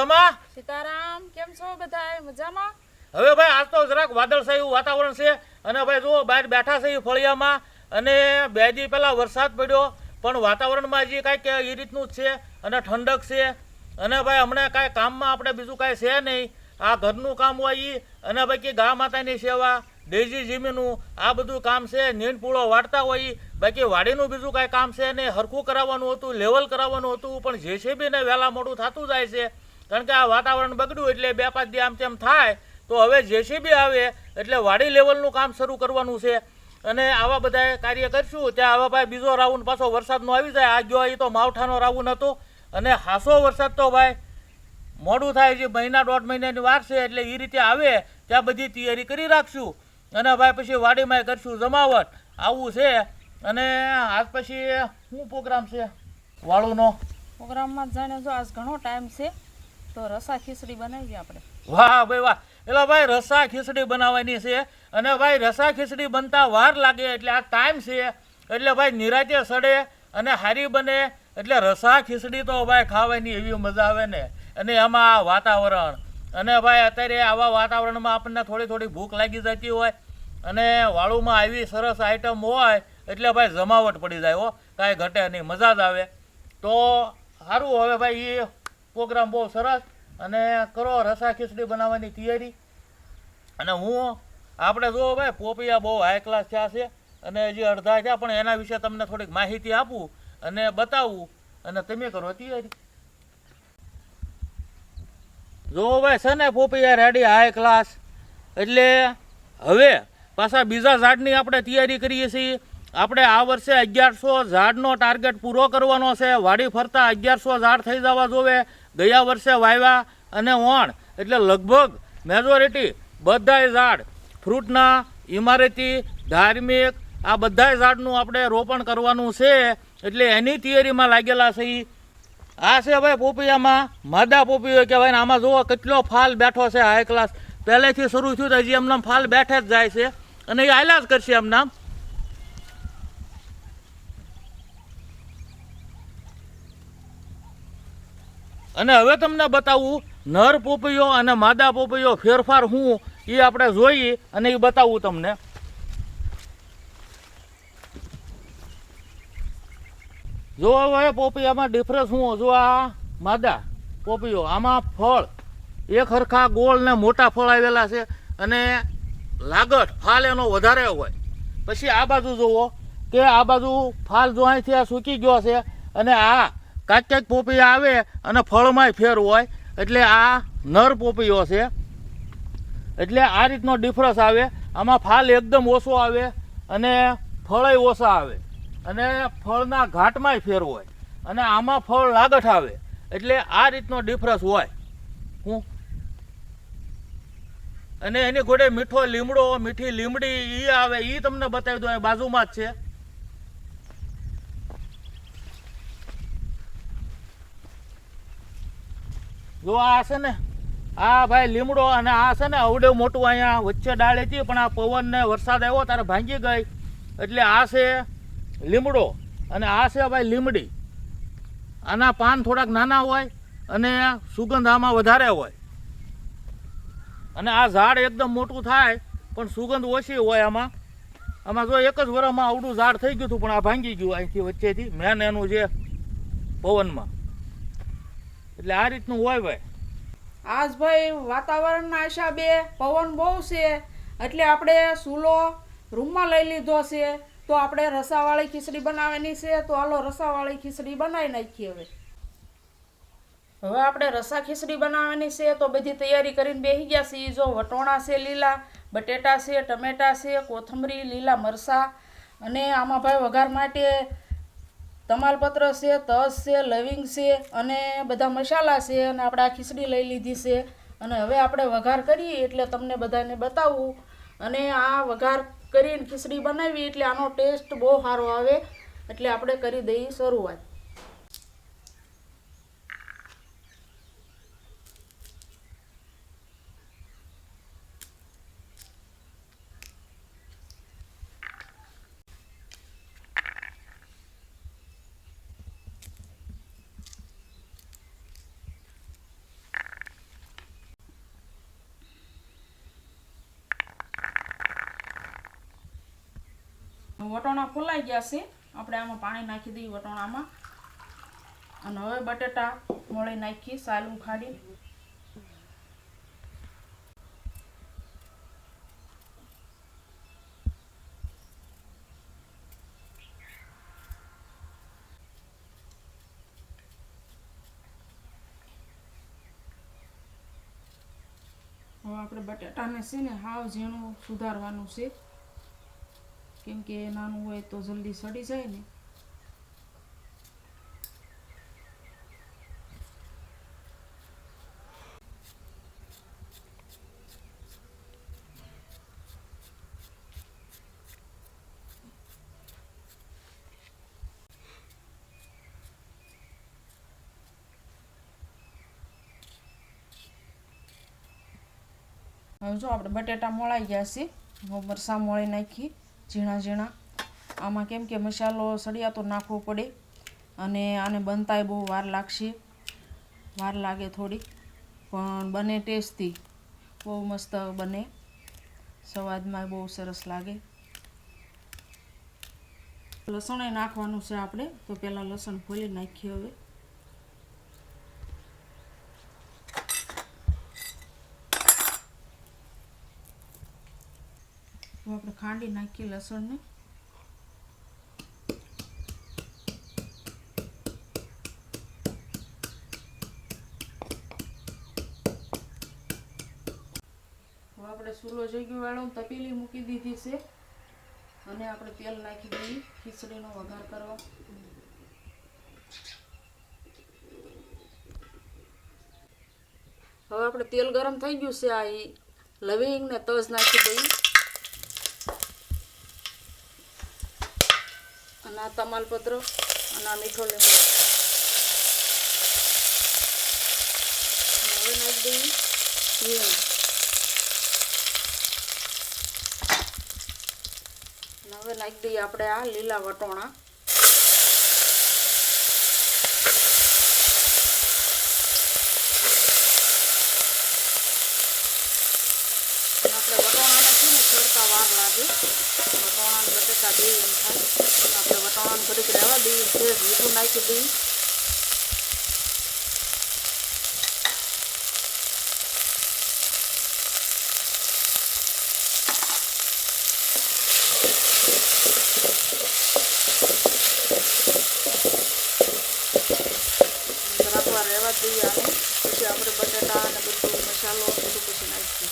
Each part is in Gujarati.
જમા સીતારામ કેમ છો બધા મજામાં? હવે ભાઈ આજ તો જરાક વાદળછાયું વાતાવરણ છે અને ભાઈ જુઓ બહાર બેઠા છે એ ફળિયામાં અને બે દી પહેલા વરસાદ પડ્યો પણ વાતાવરણમાં હજી કાંઈક એ રીતનું જ છે અને ઠંડક છે. અને ભાઈ હમણાં કાંઈ કામમાં આપણે બીજું કાંઈ છે નહીં. આ ઘરનું કામ હોય એ અને બાકી ગા માતાની સેવા ડેઝી જીમીનું આ બધું કામ છે નીણ પૂળો વાળતા હોય બાકી વાડીનું બીજું કાંઈ કામ છે ને હરખું કરાવવાનું હતું લેવલ કરાવવાનું હતું પણ જેસીબીને વહેલા મોડું થતું જાય છે. કારણ કે આ વાતાવરણ બગડ્યું એટલે બે પાંચ દી આમ તેમ થાય, તો હવે જેસીબી આવે એટલે વાડી લેવલનું કામ શરૂ કરવાનું છે. અને આવા બધા કાર્ય કરશું, ત્યાં હવે ભાઈ બીજો રાઉન્ડ પાછો વરસાદનો આવી જાય. આ ગયો એ તો માવઠાનો રાઉન્ડ હતો. અને હાસો વરસાદ તો ભાઈ મોડું થાય છે, મહિના દોઢ મહિનાની વાર છે, એટલે એ રીતે આવે, ત્યાં બધી તૈયારી કરી રાખશું. અને ભાઈ પછી વાડીમાં કરશું જમાવટ. આવું છે. અને આજ પછી શું પ્રોગ્રામ છે? વાળુનો? પ્રોગ્રામમાં જાણે જો આજ ઘણો ટાઈમ છે. તો રસા ખીચડી બનાવીએ આપણે. વાહ, ભાઈ વાહ. એટલે ભાઈ, રસા ખીચડી બનાવવાની છે. અને ભાઈ, રસા ખીચડી બનતા વાર લાગે એટલે આ ટાઈમ છે. એટલે ભાઈ, નિરાતે સડે અને હારી બને. એટલે રસા ખીચડી તો ભાઈ ખાવાની એવી મજા આવે ને. અને એમાં આ વાતાવરણ. અને ભાઈ, અત્યારે આવા વાતાવરણમાં આપણને થોડી થોડી ભૂખ લાગી જતી હોય. અને વાળુમાં આવી સરસ આઈટમ હોય, એટલે ભાઈ જમાવટ પડી જાય હો. કાંઈ ઘટે નહીં, મજા જ આવે. તો સારું હવે ભાઈ એ પ્રોગ્રામ બહુ સરસ અને કરો રસા ખીચડી બનાવવાની તૈયારી. અને હું, આપણે જો ભાઈ, પોપિયા બહુ હાઈ ક્લાસ થયા છે અને હજી અડધા થયા, પણ એના વિશે તમને થોડીક માહિતી આપું અને બતાવું અને તમે કરો તૈયારી. જો ભાઈ, છે ને પોપિયા રેડી હાઈ ક્લાસ એટલે હવે પાછા બીજા ઝાડની આપણે તૈયારી કરીએ છીએ. આપણે આ વર્ષે અગિયારસો ઝાડનો ટાર્ગેટ પૂરો કરવાનો છે. વાડી ફરતા અગિયારસો ઝાડ થઈ જવા જોવે. ગયા વર્ષે વાવ્યા અને ઓણ એટલે લગભગ મેજોરિટી બધાય ઝાડ, ફ્રૂટના ઇમારતી ધાર્મિક, આ બધાય ઝાડનું આપણે રોપણ કરવાનું છે, એટલે એની થિયરીમાં લાગેલા છે એ આ છે ભાઈ પોપિયામાં, માદા પોપિયો કહેવાય ને, આમાં જુઓ કેટલો ફાલ બેઠો છે હાઈ ક્લાસ પહેલેથી શરૂ થયું તો હજી એમનામ ફાલ બેઠે જ જાય છે. અને એ આયલા જ કરશે એમનામ. અને હવે તમને બતાવું, નર પોપૈયો અને માદા પોપૈયો ફેરફાર શું એ આપણે જોઈએ અને એ બતાવું તમને. જો હવે પોપૈયામાં ડિફરન્સ શું જો આ માદા પોપૈયો આમાં ફળ, એક હરખા ગોળ ને મોટા ફળ આવેલા છે અને લાગટ ફાલ એનો વધારે હોય. પછી આ બાજુ જુઓ કે આ બાજુ ફાલ જો અહીંથી આ સૂકી ગયો છે અને આ કાંઈક કાંઈક પોપી આવે અને ફળમાંય ફેર હોય, એટલે આ નર પોપીઓ છે. એટલે આ રીતનો ડિફરન્સ આવે. આમાં ફાલ એકદમ ઓછો આવે અને ફળય ઓછા આવે. અને ફળના ઘાટમાંય ફેર હોય. અને આમાં ફળ લાગઠ આવે. એટલે આ રીતનો ડિફરન્સ હોય. હું અને એની ઘોડે મીઠો લીમડો, મીઠી લીમડી એ આવે એ તમને બતાવી દો એ બાજુમાં જ છે. જો આ છે ને, આ ભાઈ લીમડો અને આ છે ને અવડે મોટું અહીંયા વચ્ચે ડાળે હતી પણ આ પવન ને વરસાદ આવ્યો ત્યારે ભાંગી ગઈ. એટલે આ છે લીમડો અને આ છે ભાઈ લીમડી. આના પાન થોડાક નાના હોય અને સુગંધ આમાં વધારે હોય. અને આ ઝાડ એકદમ મોટું થાય, પણ સુગંધ ઓછી હોય આમાં. આમાં જો એક જ વરમાં આવડું ઝાડ થઈ ગયું હતું, પણ આ ભાંગી ગયું અહીંથી વચ્ચેથી, મેન એનું જે પવનમાં. એટલે આ રીતનું હોય ભાઈ. આજ ભાઈ વાતાવરણના આશા બે પવન બહુ છે. એટલે આપણે સૂલો રૂમમાં લઈ લીધો છે. તો આપણે રસાવાળી ખીચડી બનાવવાની છે. તો હાલો રસાવાળી ખીચડી બનાવી નાખીએ હવે. હવે આપણે રસા ખીચડી બનાવવાની છે તો બધી તૈયારી કરીને બેસી ગયા છીએ. જો વટોણા છે, લીલા, બટેટા છે, ટમેટા છે, કોથમરી, લીલા મરચાં અને આમાં ભાઈ વઘાર માટે તમાલપત્ર છે તજ છે, લવિંગ છે અને બધા મસાલા છે અને આપણે આ ખીચડી લઈ લીધી છે. અને હવે આપણે વઘાર કરીએ એટલે તમને બધાને બતાવું. અને આ વઘાર કરીને ખીચડી બનાવી એટલે આનો ટેસ્ટ બહુ સારો આવે. એટલે આપણે કરી દઈએ શરૂઆત. વટોણા ફોલાઈ ગયા છે. આપણે આમાં પાણી નાખી દઈએ વટોણામાં. અને હવે બટેટા મોળી નાખી, સાલ ખાડી. હવે આપણે બટેટાને છે ને હાવ ઝીણું સુધારવાનું છે. કેમ કે એ નાનું હોય તો જલ્દી સડી જાય ને હવે જો આપણે બટેટા મોળાઈ ગયા છે હવે મરચાં મોળી નાખી ઝીણા ઝીણા. આમાં કેમ કે મસાલો સળિયાતો નાખવો પડે અને આને બનતાય બહુ વાર લાગશે. વાર લાગે થોડી પણ બને ટેસ્ટી. બહુ મસ્ત બને. સ્વાદમાં બહુ સરસ લાગે. લસણ નાખવાનું છે આપણે. તો પહેલાં લસણ ફોલી નાખીએ હવે. હવે આપણે ખાંડી નાખીએ લસણને. હવે આપણે સૂલો જગ્યો વાળો તપેલી મૂકી દીધી છે. અને આપણે તેલ નાખી દઈએ ખીચડીનો વઘાર કરવા. હવે આપણે તેલ ગરમ થઈ ગયું છે આ લવિંગ ને તજ નાખી દઈએ. અને આ તમાલપત્ર અને આ મીઠો લીંબુ હવે નાખી દઈએ. હવે નાખી દઈએ આપણે આ લીલા વટોણા આપણે વટોણાને છે ને તડકા વાર લાગે વટોણા ને બટેટા બે એમ થાય આપણે વટોણાને ઘડીક રહેવા દઈએ છે મીઠું નાખી દઈએ જરાક વાર રહેવા દઈએ આને પછી આપણે બટેટા અને બધું મસાલો બધું પછી નાખીએ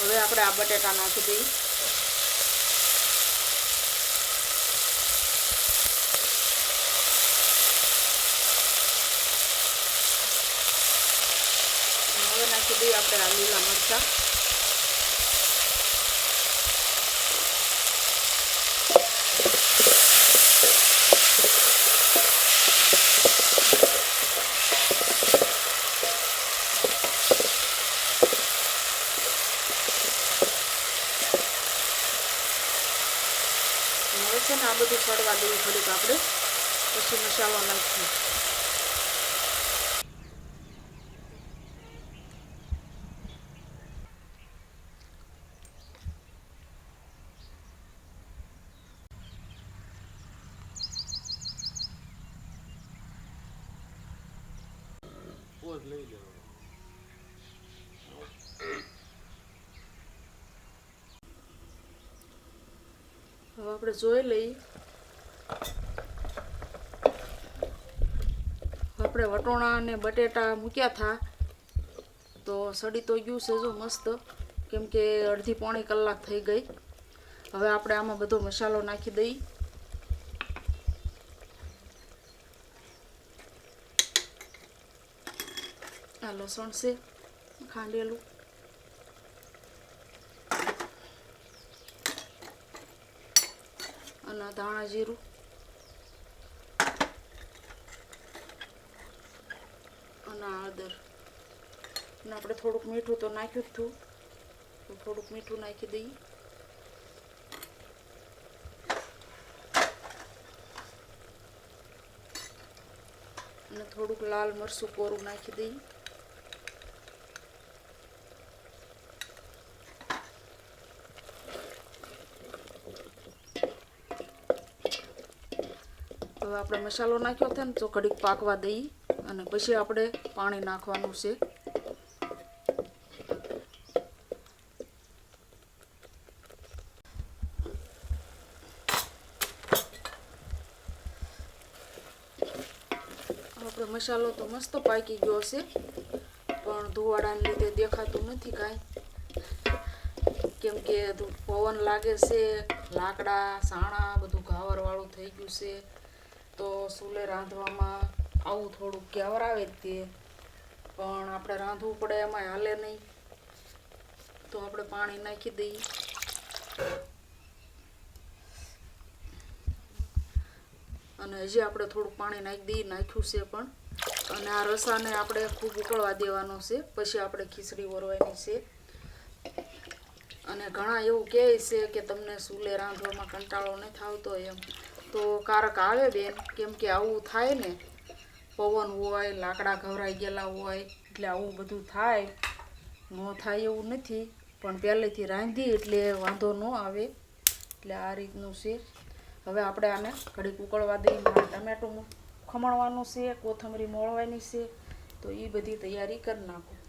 હવે આપણે આ બટેટા નાખી દઈએ. હવે નાખી દઈએ આપણે આ લીલા મરચાં અને હવે છે ને આ બધું સડવા દઈએ થોડીક આપણે પછી મસાલો નાખીએ હવે આપણે જોઈ લઈએ આપણે વટોણા અને બટેટા મૂક્યા હતા તો સડી તો ગયું છે જો મસ્ત. કેમ કે અડધી પોણી કલાક થઈ ગઈ. હવે આપણે આમાં બધો મસાલો નાખી દઈએ આ લસણ છે, ખાંડેલું. અને ધાણા જીરું. ના હળદર અને આપણે થોડુંક મીઠું તો નાખ્યું જ હતું થોડુંક મીઠું નાખી દઈએ અને થોડુંક લાલ મરચું કોરું નાખી દઈએ હવે આપણે મસાલો નાખ્યો હતો ને તો કડીક પાકવા દઈએ અને પછી આપણે પાણી નાખવાનું છે. આપણે મસાલો તો મસ્ત પાકી ગયો છે, પણ ધુવાડાને લીધે દેખાતું નથી કાંઈ. કેમ કે પવન લાગે છે, લાકડા, સાણા બધું ઘાવરવાળું થઈ ગયું છે. તો સૂલે રાંધવામાં આવું થોડુંક કેવરાવે જ તે. પણ આપણે રાંધવું પડે એમાં હાલે નહીં. તો આપણે પાણી નાખી દઈએ. અને હજી આપણે થોડુંક પાણી નાખી દઈએ, નાખ્યું છે પણ. અને આ રસાને આપણે ખૂબ ઉકળવા દેવાનો છે. પછી આપણે ખીચડી વરવાની છે. અને ઘણા એવું કહે છે કે તમને ચૂલે રાંધવામાં કંટાળો નથી આવતો એમ. તો કારક આવે બેન, કેમ કે આવું થાય ને પવન હોય, લાકડા ઘવરાઈ ગયેલા હોય, એટલે આવું બધું થાય. ન થાય એવું નથી, પણ પહેલેથી રાંધી એટલે વાંધો ન આવે. એટલે આ રીતનું છે. હવે આપણે આને ઘડીક ઉકળવા દઈએ ટમેટું ખમણવાનું છે, કોથમરી મોળવાની છે, તો એ બધી તૈયારી કરી નાખું.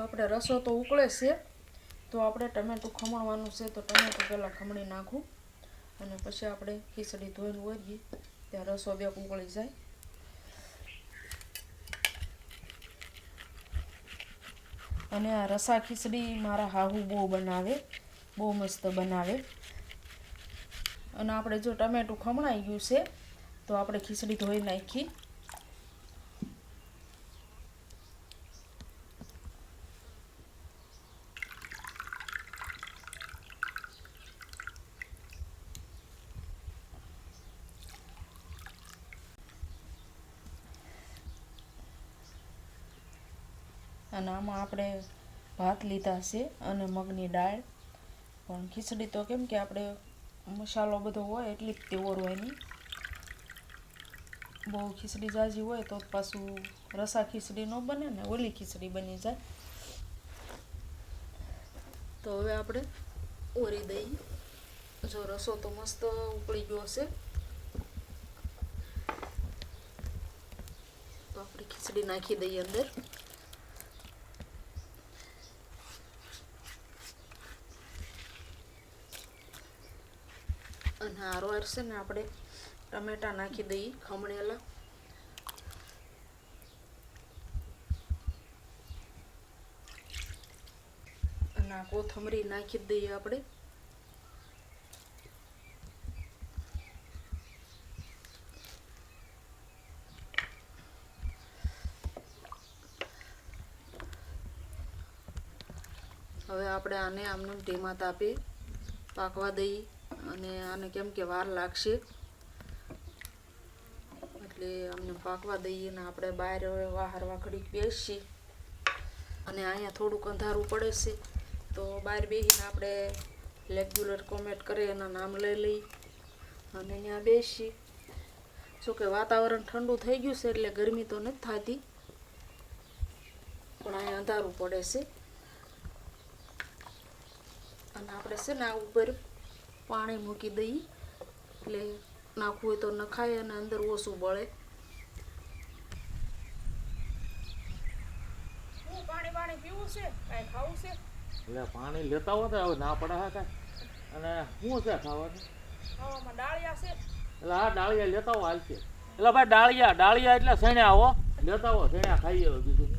હવે આપણે રસો તો ઉકળે છે, તો આપણે ટમેટું ખમણવાનું છે, તો ટમેટું પહેલાં ખમણી નાખું અને પછી આપણે ખીચડી ધોઈને વળીએ ત્યાં રસો બે ઉકળી જાય. અને આ રસા ખીચડી મારા હાહુ બહુ બનાવે, બહુ મસ્ત બનાવે. અને આપણે જો ટમેટું ખમણાઈ ગયું છે, તો આપણે ખીચડી ધોઈ નાખી. આમાં આપણે ભાત લીધા છે અને મગની દાળ. પણ ખીચડી તો કેમ કે આપણે મસાલો બધો હોય એટલી જ તે ઓરવાની બહુ ખીચડી જાજી હોય તો પાછું રસા ખીચડી ન બને ને ઓલી ખીચડી બની જાય. તો હવે આપણે ઓરી દઈએ. જો રસો તો મસ્ત ઉકળી ગયો છે. તો આપણે ખીચડી નાખી દઈએ અંદર. અને હારો હરશે ને આપણે ટમેટા નાખી દઈએ ખમણેલા. અને કોથમરી નાખી દઈએ આપણે. હવે આપણે આને આમને ધીમા તાપે પાકવા દઈએ. અને આને કેમ કે વાર લાગશે. એટલે અમને પાકવા દઈએ ને આપણે બહાર વાહર ઘડીક બેસી અને અહીંયા થોડુંક અંધારું પડે છે. તો બહાર બેસીને આપણે રેગ્યુલર કોમેન્ટ કરી એના નામ લઈ લઈ અને અહીંયા બેસી જો કે વાતાવરણ ઠંડુ થઈ ગયું છે એટલે ગરમી તો નથી થતી. પણ અહીંયા અંધારું પડે છે. અને આપણે છે ને આ ઉપર પાણી મૂકી દઈ. એટલે નાખવું હોય તો નખાય અને અંદર ઓછું બળે. છે? કાંઈ ખાવું છે? એટલે પાણી લેતા હો હવે ના પડે હા કાંઈ. અને શું છે ખાવાનું? ખાવામાં ડાળિયા છે. એટલે આ ડાળિયા લેતા હો હાલશે એટલે ભાઈ ડાળિયા ડાળિયા એટલે સણ્યા હો લેતા હો સણ્યા ખાઈએ બીજું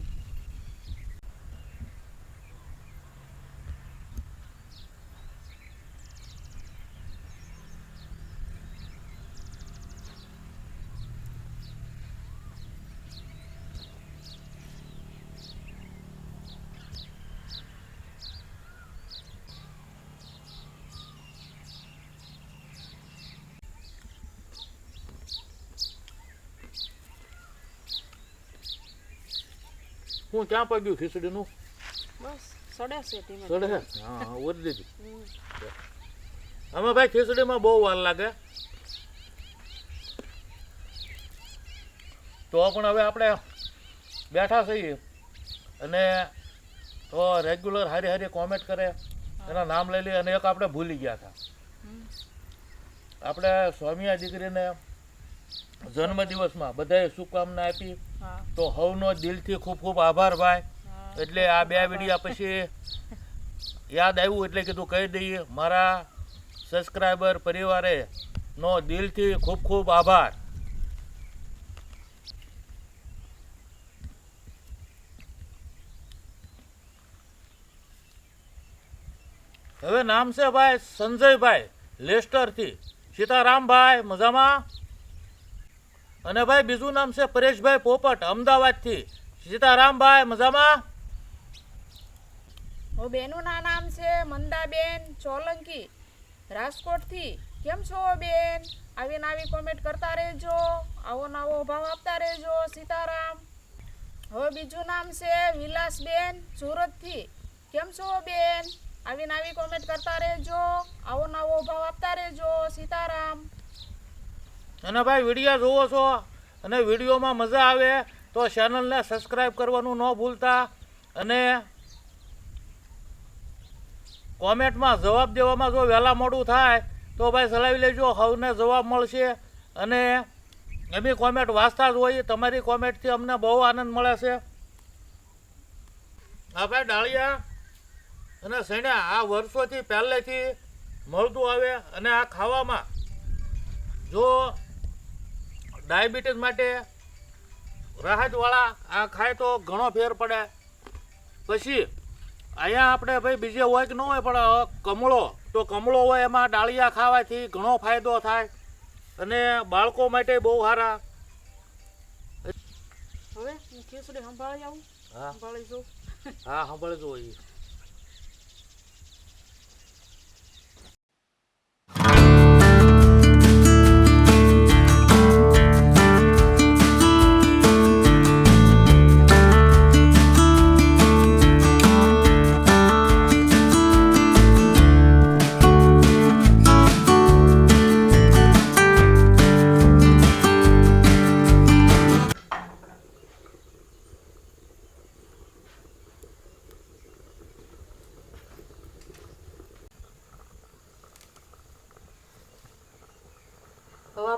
હું ક્યાં પગ્યું ખીચડીનું? બસ સડે છે ધીમે હા હા ઓરી દીધું. અમે ભાઈ ખીચડીમાં બહુ વાર લાગે. તો પણ હવે આપણે બેઠા છીએ અને તો રેગ્યુલર હારી હારી કોમેન્ટ કરે એના નામ લઈ લઈએ અને એક આપણે ભૂલી ગયા હતા. આપણે સ્વામિયા દીકરીને જન્મદિવસમાં બધાએ શુભકામના આપી. તો હવનો દિલથી ખૂબ ખૂબ આભાર ભાઈ. એટલે આ બે વિડીયા પછી યાદ આવ્યું એટલે કીધું કહી દઈએ મારા સબસ્ક્રાઈબર પરિવારે નો દિલથી ખૂબ ખૂબ આભાર. હવે નામ છે ભાઈ સંજયભાઈ લેસ્ટરથી. સીતારામભાઈ મજામાં? અને ભાઈ, બીજું નામ છે પરેશભાઈ પોપટ, અમદાવાદથી. સીતારામભાઈ, મજામાં? ઓ ના નામ છે મંદાબેન ચોલંકી. રાજકોટથી. કેમ છો બેન? આવી કોમેન્ટ કરતા રહેજો. આવો નવો ભાવ આપતા રહેજો, સીતારામ. હવે બીજું નામ છે વિલાસબેન સુરતથી. કેમ છો બેન? આવી કોમેન્ટ કરતા રહેજો. આવો નવો ભાવ આપતા રહેજો, સીતારામ. અને ભાઈ વીડિયો જોવો છો અને વિડીયોમાં મજા આવે તો ચેનલને સબસ્ક્રાઈબ કરવાનું ન ભૂલતા અને કોમેન્ટમાં જવાબ દેવામાં જો વહેલા મોડું થાય તો ભાઈ ચલાવી લેજો, હવને જવાબ મળશે અને એમની કોમેન્ટ વાંચતા જ હોય, તમારી કોમેન્ટથી અમને બહુ આનંદ મળે છે. આ ભાઈ ડાળિયા અને સૈણા આ વર્ષોથી પહેલેથી મળતું આવે અને આ ખાવામાં જો ડાયાબિટીસ માટે રાહતવાળા આ ખાય તો ઘણો ફેર પડે. પછી અહીંયા આપણે ભાઈ બીજે હોય કે ન હોય પણ કમળો. તો કમળો હોય એમાં ડાળિયા ખાવાથી ઘણો ફાયદો થાય અને બાળકો માટે બહુ સારા. હવે હું ખીચડી સંભાળી આવું? હા. સંભાળી હા એ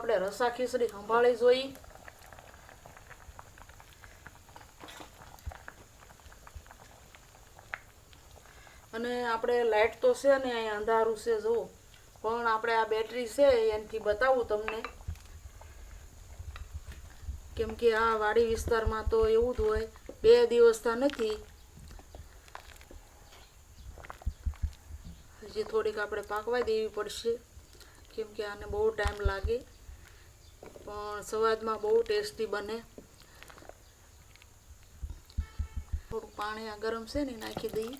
આપણે રસા ખીચડી સંભાળી જોઈ. અને આપણે લાઇટ તો છે ને, અહીંયા અંધારું છે જો પણ આપણે આ બેટરી છે, એનાથી બતાવું તમને. કેમ કે આ વાડી વિસ્તારમાં તો એવું જ હોય, બે દિવસતા નથી. હજી થોડીક આપણે પાકવા દેવી પડશે. કેમ કે આને બહુ ટાઈમ લાગે. પણ સવાદમાં બહુ ટેસ્ટી બને. થોડું પાણી આ ગરમ છે ને નાખી દઈએ.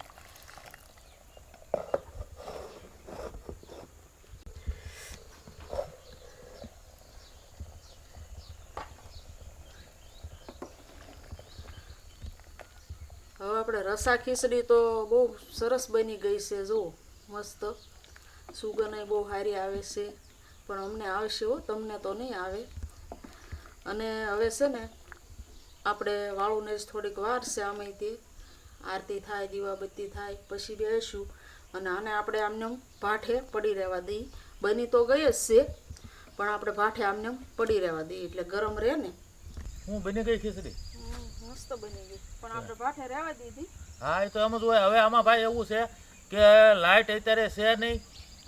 હવે આપણે રસા ખીચડી તો બહુ સરસ બની ગઈ છે, જુઓ, મસ્ત. સુગંધ બહુ સારી આવે છે. પણ અમને આવશે હો, તમને તો નહીં આવે. અને હવે છે ને આપણે વાળુને જ થોડીક વાર છે આમે તે આરતી થાય દીવાબત્તી થાય પછી બેસીશું. અને આને આપણે આમને આમ ભાઠે પડી રહેવા દઈએ. બની તો ગઈ જ છે પણ આપણે ભાઠે આમને આમ પડી રહેવા દઈએ એટલે ગરમ રહે ને. હું બની ગઈ ખીચડી? મસ્ત બની ગઈ. પણ આપણે ભાઠે રહેવા દીધી. હા એ તો એમ જ હોય. હવે આમાં ભાઈ એવું છે કે લાઇટ અત્યારે છે નહીં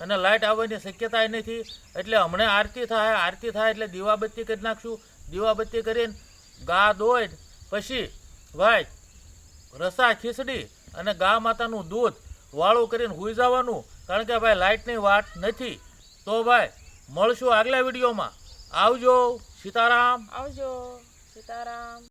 અને લાઇટ આવવાની શક્યતા નથી. એટલે હમણાં આરતી થાય આરતી થાય એટલે દીવાબત્તી કરી નાખશું. દીવાબત્તી કરીને ગા દોઈ પછી ભાઈ રસા, ખીચડી અને ગા માતાનું દૂધ વાળું કરીને હુઈ જવાનું. કારણ કે ભાઈ લાઇટની વાત નથી. તો ભાઈ મળશું આગલા વિડીયોમાં. આવજો, સીતારામ. આવજો, સીતારામ.